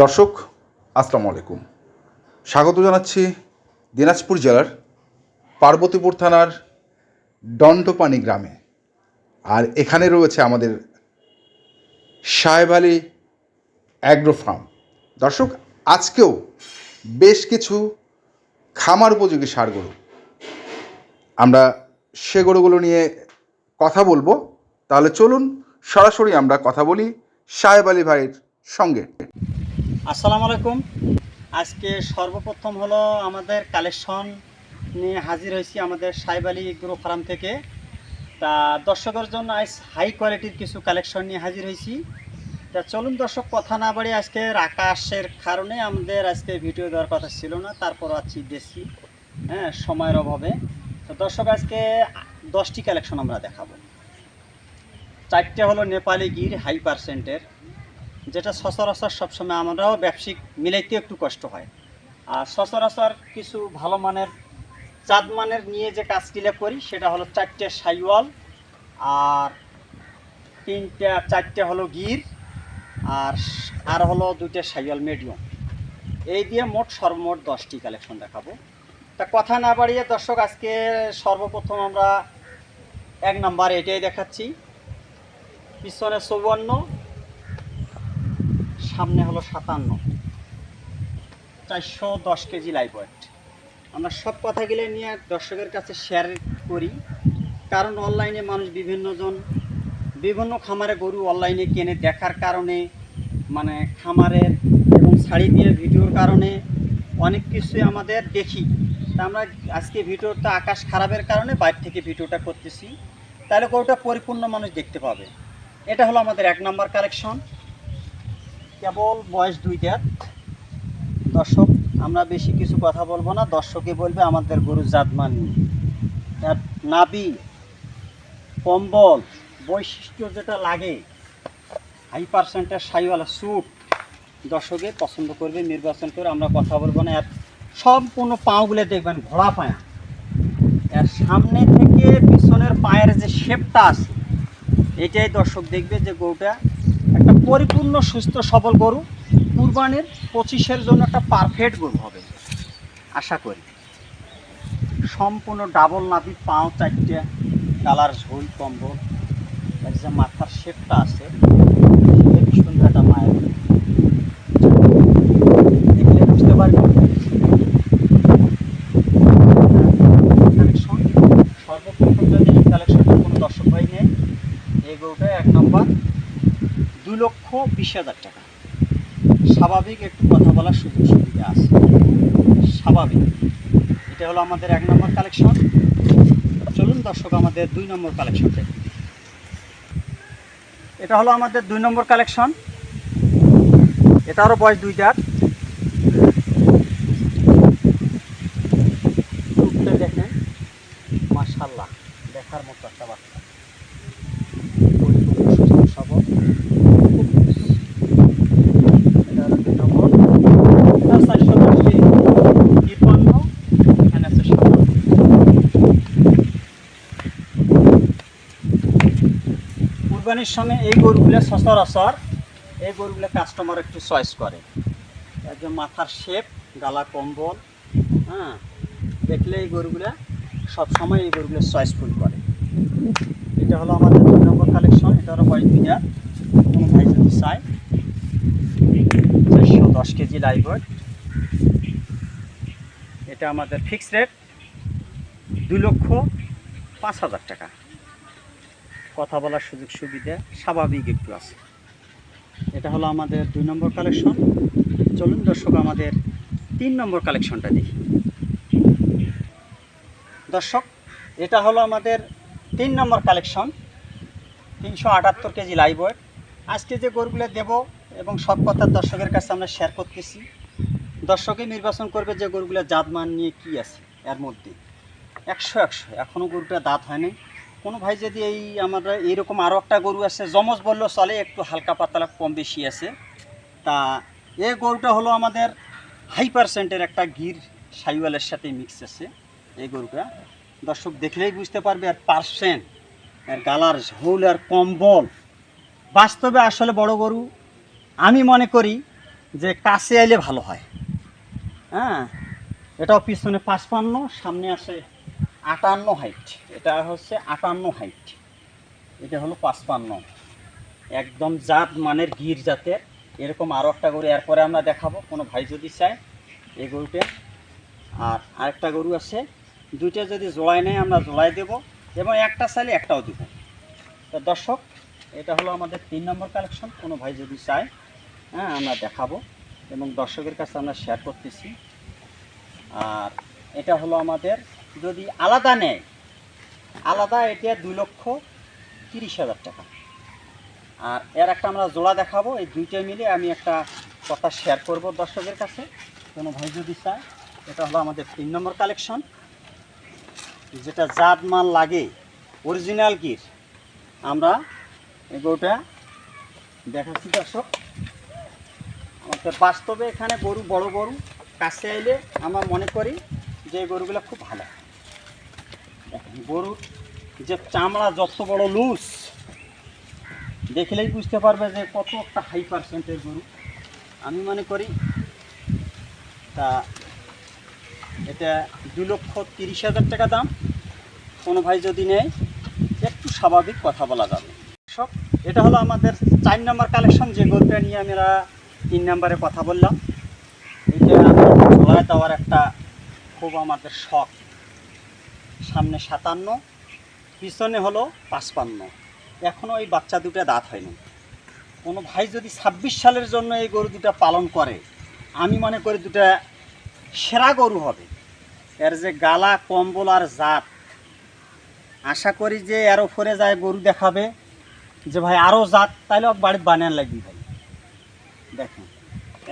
দর্শক, আসসালামু আলাইকুম। স্বাগত জানাচ্ছি দিনাজপুর জেলার পার্বতীপুর থানার দণ্ডপানি গ্রামে। আর এখানে রয়েছে আমাদের সাহেব আলী অ্যাগ্রো ফার্ম। দর্শক, আজকেও বেশ কিছু খামার উপযোগী সার গরু। আমরা সে গরুগুলো নিয়ে কথা বলব। তাহলে চলুন, সরাসরি আমরা কথা বলি সাহেব আলী ভাইয়ের সঙ্গে। আসসালামু আলাইকুম। আজকে সর্বপ্রথম হলো আমাদের কালেকশন নিয়ে হাজির হয়েছি আমাদের সাইব আলী গ্রো ফার্ম থেকে। তা দর্শকের জন্য আজ হাই কোয়ালিটির কিছু কালেকশন নিয়ে হাজির হয়েছি। তা চলুন দর্শক, কথা না বাড়ি আজকে আকাশের কারণে আমাদের আজকে ভিডিও দেওয়ার কথা ছিল না, তারপর আছি দেশি হ্যাঁ সময়ের অভাবে। তো দর্শক, আজকে দশটি কালেকশন আমরা দেখাবো। চারটে হলো নেপালি গির হাই পার্সেন্টের যেটা সচরাচর সবসময় আমরাও ব্যবসায়িক মিলাইতে একটু কষ্ট হয়। আর সচরাচর কিছু ভালো মানের, চাঁদ মানের নিয়ে যে কাজটিলা করি, সেটা হলো চারটে সাইওয়াল, আর তিনটা, চারটে হলো গির, আর আর হলো দুইটা সাইওয়াল মিডিয়াম। এই দিয়ে মোট সর্বমোট দশটি কালেকশন দেখাবো। তা কথা না বাড়িয়ে দর্শক, আজকে সর্বপ্রথম আমরা এক নাম্বার এটাই দেখাচ্ছি। পিছনে চৌবান্ন সামনে হলো সাতান্ন। চারশো দশ কেজি লাইভ ওয়েট আমরা সব কথাগুলো নিয়ে দর্শকের কাছে শেয়ার করি। কারণ অনলাইনে মানুষ বিভিন্নজন বিভিন্ন খামারে গরু অনলাইনে কেনে দেখার কারণে মানে খামারের এবং শাড়ি দিয়ে ভিডিওর কারণে অনেক কিছুই আমাদের দেখি। তা আমরা আজকে ভিডিওটা আকাশ খারাপের কারণে বাইরে থেকে ভিডিওটা করতেছি। তাহলে গরুটা পরিপূর্ণ মানুষ দেখতে পাবে। এটা হলো আমাদের এক নম্বর কালেকশন কেবল বয়স দুই দাঁত দর্শক, আমরা বেশি কিছু কথা বলব না। দর্শকে বলবে আমাদের গরু জাতমান নিয়ে এর নাবি, কম্বল, বৈশিষ্ট্য যেটা লাগে হাই পার্সেন্টের সাইওয়ালা স্যুট দর্শকে পছন্দ করবে, নির্বাচন করে আমরা কথা বলব না। এর সম্পূর্ণ পাওগুলো দেখবেন, ঘোড়া পায়া। এর সামনে থেকে পিছনের পায়ের যে শেপটা আছে, এটাই দর্শক দেখবে যে গরুটা পরিপূর্ণ, সুস্থ, সবল গরু কুরবানির পঁচিশের জন্য একটা পারফেক্ট গরু হবে। আশা করি। সম্পূর্ণ ডাবল নাবি, পাও চারটে, কালার ঝোল, কম্বল। যে মাথার শেপটা আছে। সুন্দর মায়ের দেখলে বুঝতে পারবেন কালেকশন সর্বপ্রথম যদি এই কালেকশনটা কোনো দর্শক ভাই নেয় এই গরুটা এক নম্বর দুই লক্ষ বিশ হাজার টাকা। স্বাভাবিক একটু কথা বলার সুযোগ সুবিধা আছে। স্বাভাবিক। এটা হলো আমাদের এক নম্বর কালেকশন। চলুন দর্শক, আমাদের দুই নম্বর কালেকশনটা এটা হলো আমাদের দুই নম্বর কালেকশন। এটারও বয়স দুই দাঁত রূপটা দেখেন মাশাল্লাহ দেখার মতো একটা বাচ্চা পরিপূর্ণ সুস্থ সবল এটা হলো দুই নম্বর এটা চারশো দশটি তিপ্পান্ন এখানে আছে সাতান্ন কুরবানির সময় এই গরুগুলো সচরাচর এই গরুগুলো কাস্টমার একটু চয়েস করে। একদম মাথার শেপ গালা কম্বল হ্যাঁ? দেখলে এই গরুগুলো সবসময় এই গরুগুলো চয়েসফুল করে। এটা হলো আমাদের দুই নম্বর কালেকশন এটা হলো দুই হাজার কোনো ভাই যদি চায়, চারশো দশ কেজি লাইভ এটা আমাদের ফিক্স রেট দুই লক্ষ পাঁচ হাজার টাকা। কথা বলার সুযোগ সুবিধা স্বাভাবিক একটু আছে। এটা হলো আমাদের দুই নম্বর কালেকশন চলুন দর্শক, আমাদের তিন নম্বর কালেকশনটা দেখি। দর্শক, এটা হলো আমাদের তিন নম্বর কালেকশন তিনশো আটাত্তর কেজি লাইভ আজকে যে গরুগুলো দেব এবং সব কথা দর্শকের কাছে আমরা শেয়ার করতেছি দর্শকে নির্বাচন করবে যে গরুগুলো জাত মান নিয়ে কী আছে এর মধ্যে। একশো একশো এখনও গরুটা দাঁত হয়নি। কোনো ভাই যদি এই আমরা এইরকম আরও একটা গরু আছে জমজ বললেও চলে, একটু হালকা পাতলা কম বেশি আছে। তা এই গরুটা হলো আমাদের হাই পার্সেন্টের একটা গির সাইওয়ালের সাথে মিক্স আছে, এই গরুটা। দর্শক দেখলেই বুঝতে পারবে, আর পার্সেন্ট, আর গালার ঝোল আর কম্বল। বাস্তবে আসলে বড় গরু, আমি মনে করি যে কাছে আইলে ভালো হয়। হ্যাঁ এটাও পিছনে পাঁচপান্ন, সামনে আসে আটান্ন হাইট এটা হচ্ছে আটান্ন হাইট এটা হলো পাঁচপান্ন। একদম জাত মানের গির জাতের, এরকম আরও একটা গরু এরপরে আমরা দেখাবো, কোনো ভাই যদি চায় এই গরুটা আর আরেকটা গরু আছে, দুইটা যদি জোড়ায় নেয়, আমরা জোড়াই দেব, এবং একটা চাইলে একটাও দিব। তো দর্শক, এটা হলো আমাদের তিন নম্বর কালেকশন কোনো ভাই যদি চায় হ্যাঁ আমরা দেখাবো, এবং দর্শকের কাছে আমরা শেয়ার করতেছি। আর এটা হলো আমাদের যদি আলাদা নেয়, আলাদা এটা দুই লক্ষ তিরিশ হাজার টাকা। আর এর একটা আমরা জোড়া দেখাবো, এই দুইটা মিলে আমি একটা কথা শেয়ার করব দর্শকের কাছে। কোনো ভাই যদি চায়, এটা হলো আমাদের তিন নম্বর কালেকশন যেটা জাত মাল লাগে অরিজিনাল গির। আমরা গরুটা দেখাচ্ছি দর্শক। আমাদের বাস্তবে এখানে গরু বড় গরু, কাছে আইলে আমরা মনে করি যে গরুগুলো খুব ভালো। গরুর যে চামড়া যত বড় লুজ দেখলেই বুঝতে পারবে যে কত একটা হাই পার্সেন্টের গরু। আমি মনে করি তা এটা দু লক্ষ তিরিশ হাজার টাকা দাম। কোনো ভাই যদি নেয়, একটু স্বাভাবিক কথা বলা যাবে। সব এটা হলো আমাদের চার নম্বর কালেকশন যে গরুটা নিয়ে আমরা তিন নম্বরে কথা বললাম। এটা ঝোলায় দেওয়ার একটা খুব আমাদের শখ। সামনে সাতান্ন, পিছনে হলো পাঁচপান্ন। এখনও এই বাচ্চা দুটা দাঁত হয়নি। কোনো ভাই যদি ছাব্বিশ সালের জন্য এই গরু দুটো পালন করে, আমি মনে করি দুটা সেরা গরু হবে। এর যে গালা, কম্বল আর জাত, আশা করি যে এর ওপরে যায় গরু দেখাবে যে ভাই আরও জাত, তাইলে বাড়িতে বানান লাগবে ভাই। দেখেন,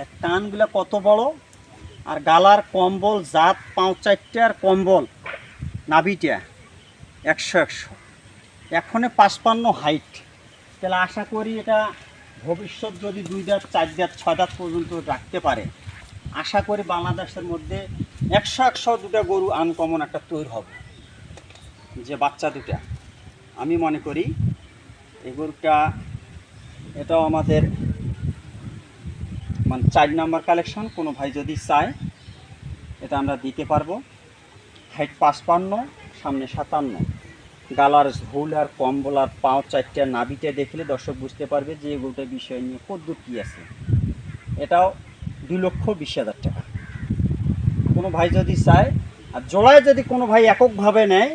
এর টানগুলো কত বড়, আর গালার কম্বল, জাত পাঁচ চারটে আর কম্বল নাভিটা একশো একশো। এখনে পাঁচপান্ন হাইট তাহলে আশা করি এটা ভবিষ্যৎ যদি দুই দাঁত, চার দাঁত ছয় দাঁত পর্যন্ত রাখতে পারে, আশা করি বাংলাদেশের মধ্যে একশো একশো দুটা গরু আনকমন একটা তৈরি হবে, যে বাচ্চা দুটা। আমি মনে করি এই গরুটা, এটাও আমাদের মানে চার নাম্বার কালেকশন কোনো ভাই যদি চায়, এটা আমরা দিতে পারব। হাইট পাঁচপান্ন, সামনে সাতান্ন। গালার ঝোল আর কম্বল আর পাও চারটা নাবিটা দেখলে দর্শক বুঝতে পারবে যে এগুলোটার বিষয় নিয়ে কদ্দূর কী আছে। এটাও দুই লক্ষ বিশ হাজার টাকা। কোনো ভাই যদি চায়, আর জোলায় যদি কোনো ভাই এককভাবে নেয়,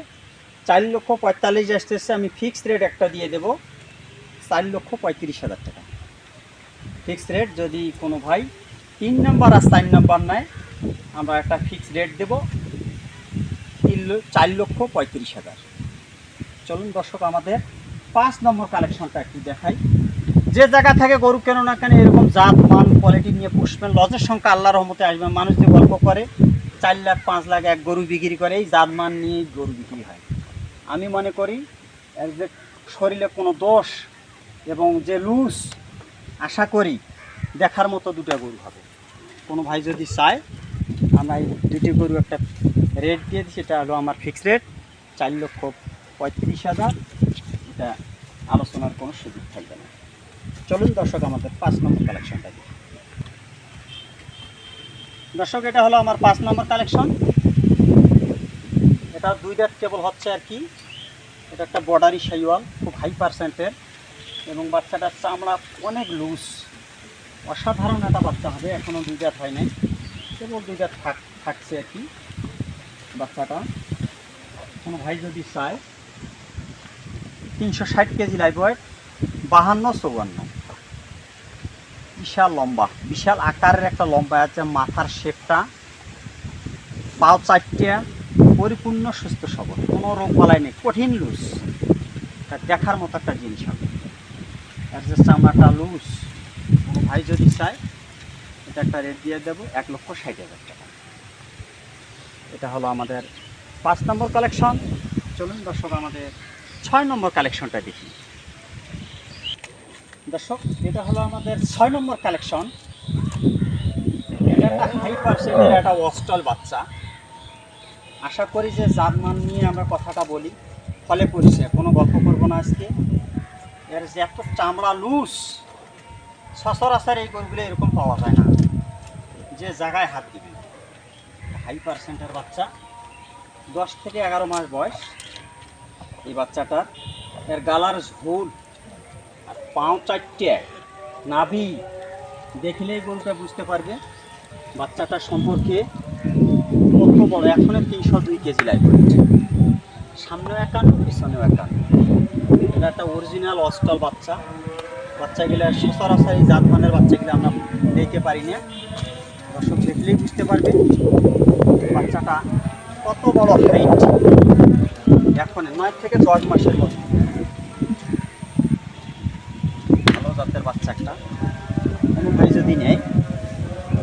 চার লক্ষ পঁয়তাল্লিশ আসতেছে, আমি ফিক্সড রেট একটা দিয়ে দেবো, চার লক্ষ পঁয়ত্রিশ হাজার টাকা। ফিক্সড রেট যদি কোনো ভাই তিন নাম্বার আর চার নাম্বার নেয়, আমরা একটা ফিক্সড রেট দেবো। চার লক্ষ পঁয়ত্রিশ হাজার। চলুন দর্শক, আমাদের পাঁচ নম্বর কালেকশনটা একটু দেখাই। যে জায়গা থেকে গরু কেন না কেন এরকম জাত, মান কোয়ালিটি নিয়ে পুষবেন, লজের সংখ্যা আল্লাহ রহমতে আসবে। মানুষ যে গল্প করে, চার লাখ, পাঁচ লাখ এক গরু বিক্রি করে, এই জাত, মান নিয়েই গরু বিক্রি হয়। আমি মনে করি যে শরীরে কোনো দোষ এবং যে লুজ, আশা করি দেখার মতো দুটো গরু হবে। কোনো ভাই যদি চায় আমরা এই দুটি গরু, একটা রেট দিয়ে দিই সেটা হলো আমার ফিক্সড রেট চার লক্ষ পঁয়ত্রিশ হাজার। এটা আলোচনার কোনো সুযোগ থাকবে না। চলুন দর্শক, আমাদের পাঁচ নম্বর কালেকশনটা দিই দর্শক, এটা হলো আমার পাঁচ নম্বর কালেকশন এটা দুই দাঁত কেবল হচ্ছে আর কি। এটা একটা বর্ডারি সাইওয়াল, খুব হাই পার্সেন্টের এবং বাচ্চাটার চামড়া অনেক লুজ অসাধারণ একটা বাচ্চা হবে এখনও দুই দাঁত হয় নাই। কেবল দুই দাঁত থাক থাকছে আর কি, বাচ্চাটা। কোনো ভাই যদি চায়, তিনশো ষাট কেজি লাইভ ওয়েট বাহান্ন চৌয়ান্ন। বিশাল লম্বা, বিশাল আকারের একটা লম্বা আছে, মাথার শেপটা পাও চারটে, পরিপূর্ণ, সুস্থ, সবল। কোনো রোগ বালাই নেই, কঠিন লুজ তা দেখার মতো একটা জিনিস হবে। আর যে চামড়াটা লুজ কোনো ভাই যদি চায় এটা একটা রেট দিয়ে দেবো, এক লক্ষ ষাট হাজার টাকা। এটা হলো আমাদের পাঁচ নম্বর কালেকশন চলুন দর্শক, আমাদের ছয় নম্বর কালেকশনটা দেখি। দর্শক, এটা হলো আমাদের ছয় নম্বর কালেকশন এটা একটা অস্টল বাচ্চা। আশা করি যে জার্মান নিয়ে আমরা কথাটা বলি, ফলে পড়ছে কোনো গল্প করব না আজকে। এর যে এত চামড়া লুজ, সচরাচর এই গরুগুলো এরকম পাওয়া যায় না। যে জায়গায় হাত দিবে। হাই পার্সেন্টের বাচ্চা, দশ থেকে এগারো মাস বয়স। এই বাচ্চাটার এর গালার ঝোল আর পাও চারটে, নাভি। দেখলেই গরুটা বুঝতে পারবে বাচ্চাটার সম্পর্কে কত বড়। এখনও তিনশো দুই কেজি লাগবে সামনেও একান্ন, পিছনেও একান্ন। এটা একটা অরিজিনাল অস্টল বাচ্চা। বাচ্চাগুলো সচরাচর এই জাত মানের বাচ্চাগুলো আমরা দেখতে পারি না। দর্শক দেখলেই বুঝতে পারবে বাচ্চাটা কত বড় হাইট এখন নয় থেকে দশ মাসের মতো ভালো জাতের বাচ্চা একটা। কোনো ভাই যদি নেয়,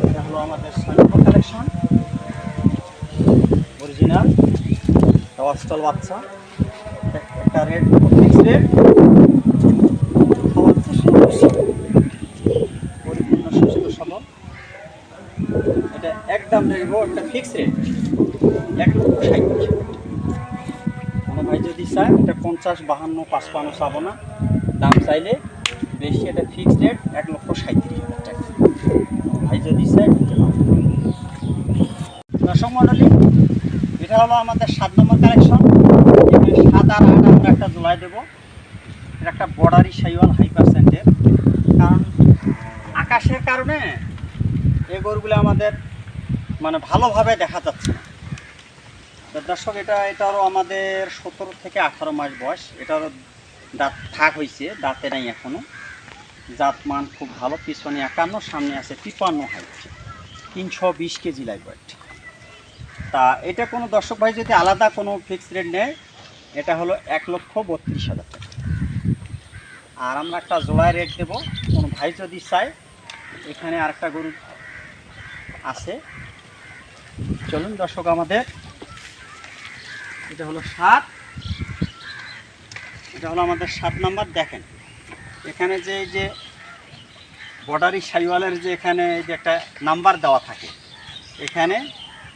এটা হলো আমাদের নম্বর কালেকশন অরিজিনাল অস্টল বাচ্চা। এক- একটা রেড ফিক্স রেড খাওয়াচ্ছে সুস্থ পরিপূর্ণ সুস্থ সবল এটা একদম একটা ফিক্স রেট এক লক্ষ ষাট। কোনো ভাই যদি চায়, এটা পঞ্চাশ, বাহান্ন, পাঁচপান্ন চাবো দাম চাইলে বেশি এটা ফিক্সড রেট এক লক্ষ সাঁত্রিশ হাজার ভাই যদি চায় মণ্ডলী এটা হলো আমাদের সাত নম্বর কালেকশন সাত আর আমরা একটা জোড়ায় দেবো। এটা একটা বর্ডারি সাইওয়াল হাই পার্সেন্টের কারণ আকাশের কারণে এই গরুগুলো আমাদের মানে ভালোভাবে দেখা যাচ্ছে না। দর্শক, এটা, এটারও আমাদের সতেরো থেকে আঠারো মাস বয়স। এটারও দাঁত থাক হয়েছে দাঁতে নাই এখনও। জাত মান খুব ভালো, পিছনে একান্ন, সামনে আছে তিপ্পান্ন হাইট। তিনশো বিশ কেজি লাইভ তা এটা কোনো দর্শক ভাই যদি আলাদা কোনো ফিক্স রেট নেয়, এটা হলো এক লক্ষ বত্রিশ হাজার টাকা। আর আমরা একটা জোড়ায় রেট দেবো। কোনো ভাই যদি চায়, এখানে আরেকটা গরু আছে। চলুন দর্শক আমাদের। এটা হলো সাত। এটা হলো আমাদের সাত নাম্বার, দেখেন। এখানে যে এই যে বর্ডারি সাইওয়ালের যে এখানে যে একটা নাম্বার দেওয়া থাকে, এখানে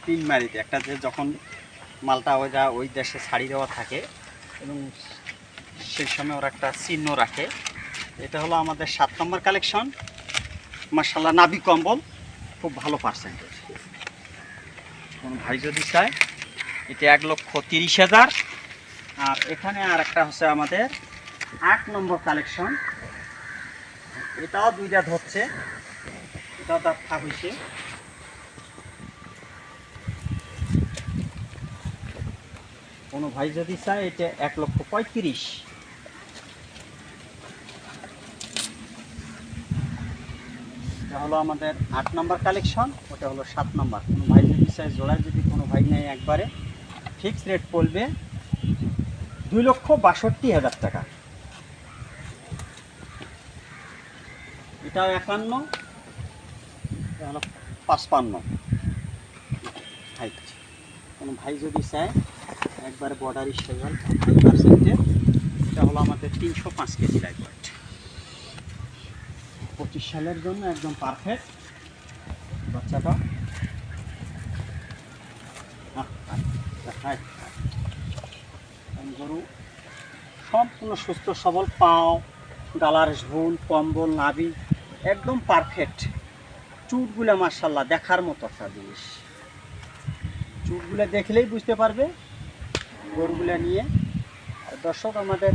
তিন মারিতে, একটা যে যখন মালটা যা ওই দেশে ছাড়ি দেওয়া থাকে এবং সেই সময় ওরা একটা চিহ্ন রাখে। এটা হলো আমাদের সাত নম্বর কালেকশন। মার্শাল্লাহ নাবি কম্বল, খুব ভালো পার্সেন্টেজ কোন ভাই যদি চায়, এটা এক লক্ষ তিরিশ হাজার। আর এখানে আর একটা হচ্ছে আমাদের আট নম্বর কালেকশন। এটাও দুইটা ধরছে। এটাও তার থাক হয়েছে। কোনো ভাই যদি চায়, এটা এক লক্ষ পঁয়ত্রিশ। এটা হলো আমাদের আট নম্বর কালেকশন, ওটা হলো সাত নম্বর। কোনো ভাই যদি চায়, জোড়ায় যদি কোনো ভাই নেয় একবারে ফিক্স রেট পড়বে দুই লক্ষ বাষট্টি হাজার টাকা। এটাও একান্ন, এটা হলো পাঁচপান্ন। কোনো ভাই যদি চায়, একবারে বর্ডারি ফাইভ পার্সেন্টের এটা হলো আমাদের তিনশো পাঁচ কেজি ওয়েট পঁচিশ সালের জন্য একদম পারফেক্ট বাচ্চাটা। গরু সম্পূর্ণ সুস্থ, সবল পাও গালার ঝোল, কম্বল, নাভি, একদম পারফেক্ট চুটগুলো মার্শাল্লাহ দেখার মতো একটা জিনিস। চুটগুলো দেখলেই বুঝতে পারবে গরুগুলো নিয়ে। দর্শক, আমাদের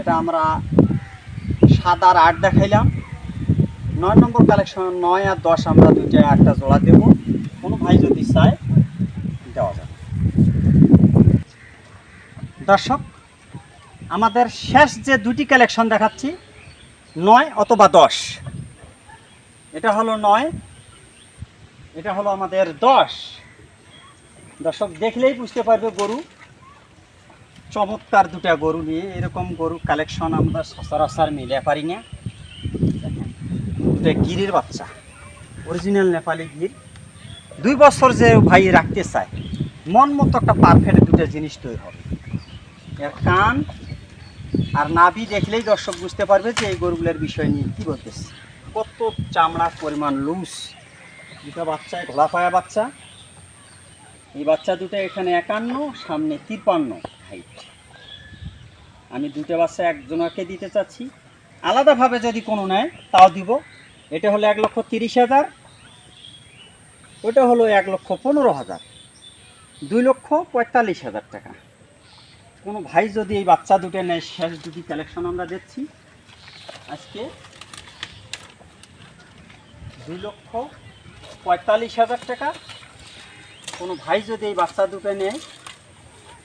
এটা আমরা সাত আর আট দেখাইলাম। নয় নম্বর কালেকশন নয় আর দশ আমরা দুইটায় একটা জোড়া দেব। কোনো ভাই যদি চায়, দেওয়া যাবে। দর্শক, আমাদের শেষ যে দুটি কালেকশন দেখাচ্ছি, নয় অথবা দশ। এটা হলো নয়, এটা হলো আমাদের দশ। দর্শক, দেখলেই বুঝতে পারবে গরু। চমৎকার দুটা গরু নিয়ে এরকম গরু কালেকশন আমরা সচরাচর মিলে পারি না। দুটা গিরির বাচ্চা অরিজিনাল নেপালি গির, দুই বছর যে ভাই রাখতে চায়, মন মতো একটা পারফেক্ট দুটা জিনিস তৈরি হবে। এর কান আর নাভি দেখলেই দর্শক বুঝতে পারবে যে এই গরুগুলোর বিষয় নিয়ে কী বলতেছে। কত চামড়ার পরিমাণ লুজ। দুটা বাচ্চা ঘোলা পায়া বাচ্চা। এই বাচ্চা দুটো এখানে একান্ন, সামনে তিপ্পান্ন হাইট আমি দুটো বাচ্চা একজনকে দিতে চাচ্ছি। আলাদাভাবে যদি কোনো নেয়, তাও দিব। এটা হলো এক লক্ষ তিরিশ হাজার। ওটা হলো এক লক্ষ পনেরো হাজার। দুই লক্ষ পঁয়তাল্লিশ হাজার টাকা। কোনো ভাই যদি এই বাচ্চা দুটো নেয় শেষ দুটি কালেকশন আমরা দিচ্ছি, আজকে দুই লক্ষ পঁয়তাল্লিশ হাজার টাকা। কোনো ভাই যদি এই বাচ্চা দুটো নেয়,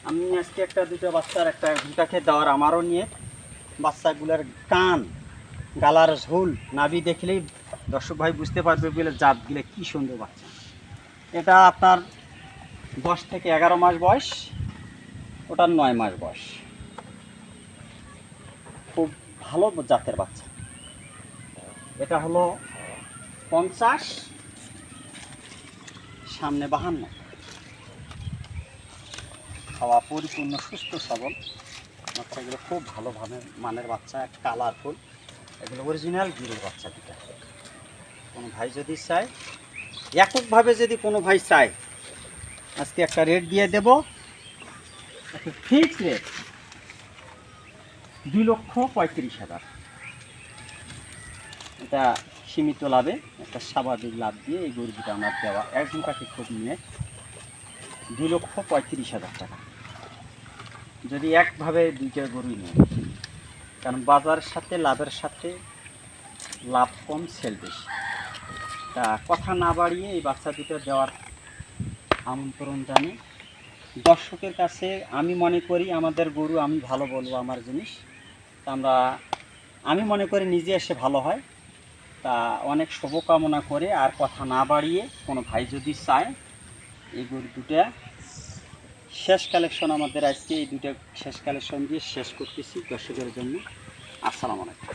আমি আজকে একটা দুটো বাচ্চার একটা দুটাকে দেওয়ার আমারও নিয়ে বাচ্চাগুলোর কান গালার ঝোল নাভি দেখলেই দর্শক ভাই বুঝতে পারবে বলে জাতগুলো কি সুন্দর বাচ্চা। এটা আপনার দশ থেকে এগারো মাস বয়স ওটার নয় মাস বয়স। খুব ভালো জাতের বাচ্চা। এটা হলো পঞ্চাশ, সামনে বাহান্ন। খাওয়া পরিপূর্ণ, সুস্থ, সবল। বাচ্চাগুলো খুব ভালো মানের মানের বাচ্চা, কালারফুল। এগুলো অরিজিনাল গিরের বাচ্চা দুটা কোনো ভাই যদি চায়, এককভাবে যদি কোনো ভাই চায়, আজকে একটা রেট দিয়ে দেব। একটা ফিক্স রেট দুই লক্ষ পঁয়ত্রিশ হাজার। এটা সীমিত লাভে, একটা স্বাভাবিক লাভ দিয়ে এই গরু গরুটা আমার দেওয়া। একজন কাকে খুব নিয়ে দুই লক্ষ পঁয়ত্রিশ হাজার টাকা। যদি একভাবে দুইটা গরুই নেয় কারণ বাজারের সাথে, লাভের সাথে লাভ কম সেল বেশি। তা কথা না বাড়িয়ে এই বাচ্চা দুটো দেওয়ার আমন্ত্রণ জানি। দর্শকের কাছে আমি মনে করি, আমাদের গরু আমি ভালো বলব আমার জিনিস। তা আমরা, আমি মনে করি নিজে এসে ভালো হয়। তা অনেক শুভকামনা করে আর কথা না বাড়িয়ে কোনো ভাই যদি চায়, এই গরু দুটা শেষ কালেকশন আমাদের আজকে এই দুটা শেষ কালেকশন দিয়ে শেষ করতেছি দর্শকের জন্য। আসসালামু আলাইকুম।